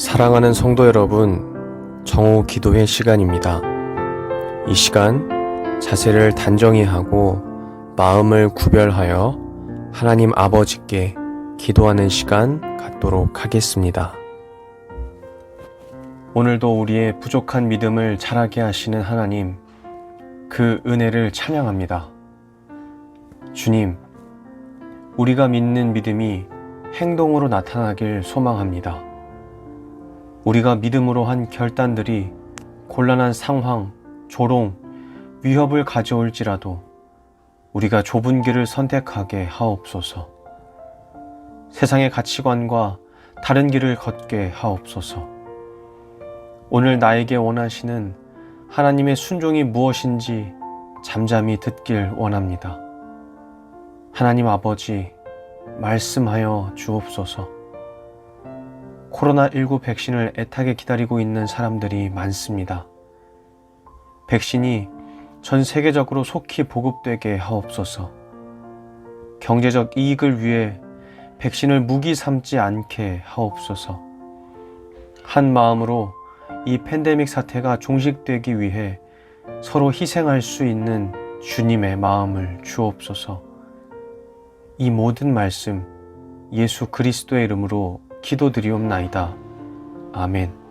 사랑하는 성도 여러분, 정오 기도회 시간입니다. 이 시간 자세를 단정히 하고 마음을 구별하여 하나님 아버지께 기도하는 시간 갖도록 하겠습니다. 오늘도 우리의 부족한 믿음을 자라게 하시는 하나님, 그 은혜를 찬양합니다. 주님, 우리가 믿는 믿음이 행동으로 나타나길 소망합니다. 우리가 믿음으로 한 결단들이 곤란한 상황, 조롱, 위협을 가져올지라도 우리가 좁은 길을 선택하게 하옵소서. 세상의 가치관과 다른 길을 걷게 하옵소서. 오늘 나에게 원하시는 하나님의 순종이 무엇인지 잠잠히 듣길 원합니다. 하나님 아버지, 말씀하여 주옵소서. 코로나19 백신을 애타게 기다리고 있는 사람들이 많습니다. 백신이 전 세계적으로 속히 보급되게 하옵소서. 경제적 이익을 위해 백신을 무기 삼지 않게 하옵소서. 한 마음으로 이 팬데믹 사태가 종식되기 위해 서로 희생할 수 있는 주님의 마음을 주옵소서. 이 모든 말씀 예수 그리스도의 이름으로 기도드리옵나이다. 아멘.